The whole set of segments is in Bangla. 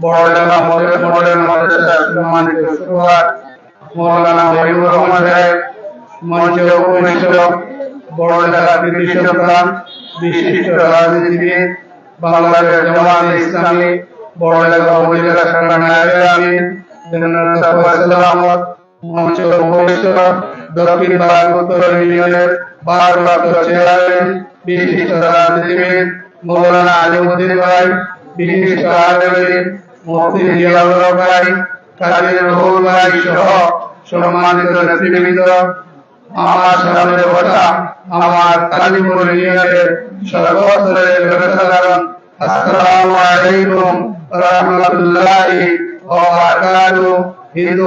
বড়ডাঙ্গা মডেল মডেল মাদ্রাসা সম্মানিত বড়ডাঙ্গা কৃষি প্রধান বিশিষ্ট রাজনীতিবিদ, বাংলাদেশ বিশিষ্ট মৌলানা আলিমুদ্দিন ভাই আমার আমার হিন্দু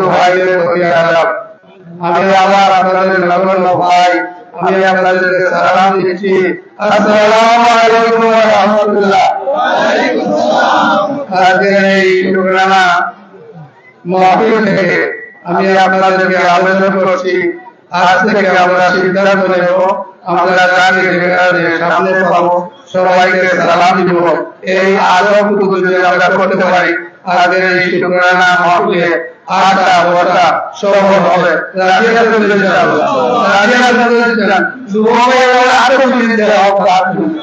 আমি আবার ভাই আমি সালাম দিচ্ছি। আসসালামু আলাইকুম ওয়া রাহমাতুল্লাহ। আজকের এই শুকরানা মহফিল থেকে আমি আপনাদেরকে আবেদন করছি আজ থেকে আমরা সিদ্ধান্ত নেব আমরা সামনে পাবো সবাইকে সালাম দিব এই আলোকটুকু যদি আমরা করতে পারি আজকের এই শুকরানা মহফিলে আটা বসা সফল হবে রাজি আছেন ইনশাআল্লাহ রাজি আছেন ইনশাআল্লাহ দুবাই আরও দিন দেওয়া হবে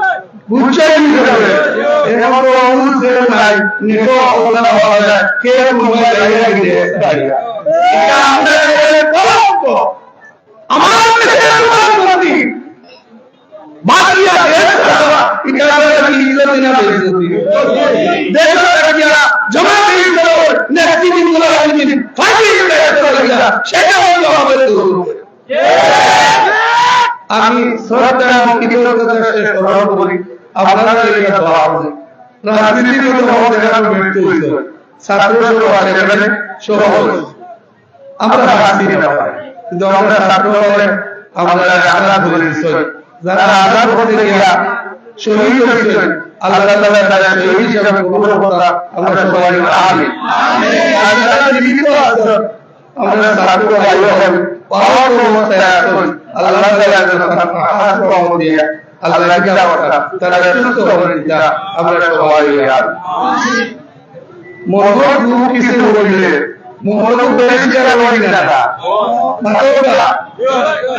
বুঝছেন কীভাবে এরকম নাই নিকো ওলা যায়, কে মোবাইল লাগিয়ে গিয়ে দাঁড়িয়ে এটা আমাদের কলঙ্ক আমার দেশের প্রধানমন্ত্রী বাকিয়া দেশ আমি শ্রদ্ধা করি আপনারা এই দোয়া করি রাজনীতির মধ্যে এখানে মৃত্যু হয়েছে। ছাত্র সহ এখানে সহ আমরা রাজনীতি না কিন্তু আমরা ছাত্র হলে আমরা আজাদ হয়ে দিচ্ছি যারা আজাদ হতে গিয়া শহীদ হয়েছেন। আল্লাহ তাআলা তারা শহীদ হিসেবে কবুল করা আমরা সবাই আমিন। আর যারা জীবিত আছেন আমরা ছাত্র ভাই হন পাওয়ার অবস্থায় আছেন আল্লাহ তাআলা দিয়ে। আল্লাহ কিয়া তারা সুস্থ হবেন যা আমরা সবাই আমিন মোহর দুঃখ কিসে বললে মোহর বেশি যারা বলি না মাতোটা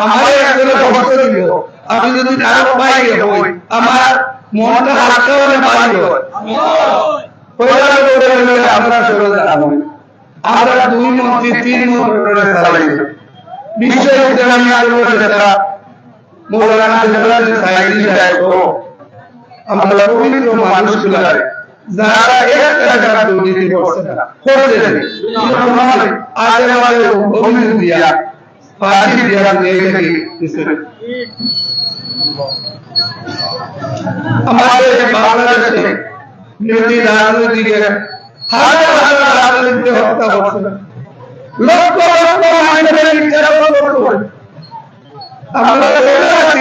আমার একজন অবস্থা দিল আমি যদি তার বাইরে হই আমার মনটা হালকা হলে বাইরে হয় পয়লা করে আমরা সরে যাব। আমরা দুই মন্ত্রী তিন মন্ত্রী চালাই বিশ্ব ইসলামী আলোচনা নেতা মৌলানা জেনারেল সাইদি সাহেব আমরা পবিত্র মানুষগুলো যারা এক টাকা দুর্নীতি করছে না করছেন আজ আমাদের অভিযোগ দিয়া ফাঁসি দিয়া নিয়ে গেছে আমাদের বাংলাদেশে বিরোধী রাজনীতিকে হাজার হাজার রাজনীতি হত্যা করছে লক্ষ লক্ষ মানুষের নির্যাতন করছে আমরা এলাকার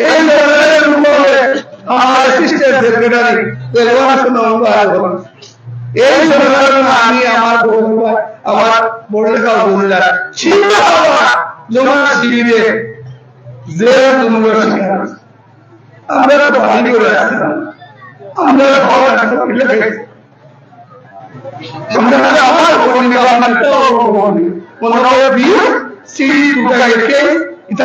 এই সরকারের উপরে আমার অ্যাসিস্ট্যান্ট সেক্রেটারি এই সরকারের আমি আমার আমার বড় লেখা বন্ধুরা ভাবনা জমা যে তোমরা আমরা ভালো করে আমরা টাকা আমরা আমার বিয়ে সিঁড়ি টুকাই কে এটা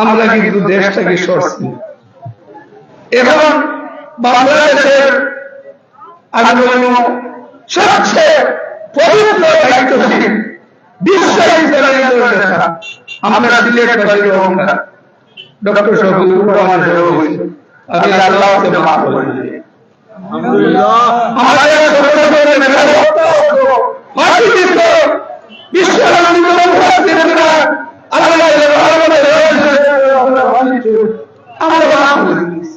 আমরা কিন্তু দেশটাকে সরছি। এখন বাংলাদেশের বলব সবচেয়ে পবিত্র দায়িত্বশীল বিশ্ব ইসলামী আমরা সিলেক্ট করি অহংকার। ডক্টর শফিকুর রহমান সাহেব আমি আল্লাহ মাফ করে দিই। আমাদের ছোট ছোট মেধাবী ফাঁসিদিত বিশ্ব আল্লাহ আমরা মাফ করে দিয়েছি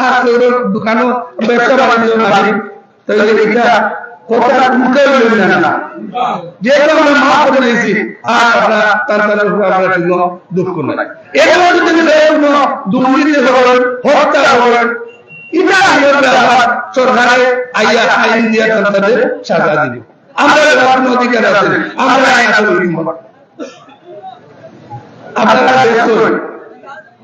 আর তোর দোকানও ব্যবসা বাণিজ্য নাই তাহলে এটা কথা মুখে বলবেন না। যে আমরা মা করে দিয়েছি। আর আমরা তার তার উপর আমরা কোনো দুঃখ নাই। এগুলো যদি কোনো দুর্নীতি করেন হত্যা করেন এটা আমাদের ব্যাপার সরকারে আইয়া আইন দিয়ে তাদের সাজা দিবে। আমরা কোনো অধিকার আছে। আমরা আইন আসলে আপনারা দেখুন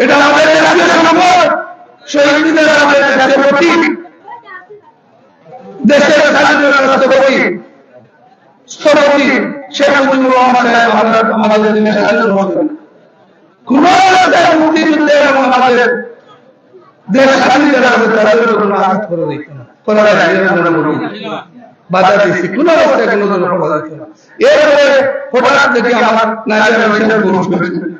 এটা আমাদের জাতীয় সম্পদ। শহীদদের আমাদের জাতীয় প্রতীক। দেশের স্বাধীনতার রাষ্ট্রপতি স্থপতি শেখ মুজিবুর রহমান সাহেব আমাদের দেশ যায়? না। আমরা কিন্তু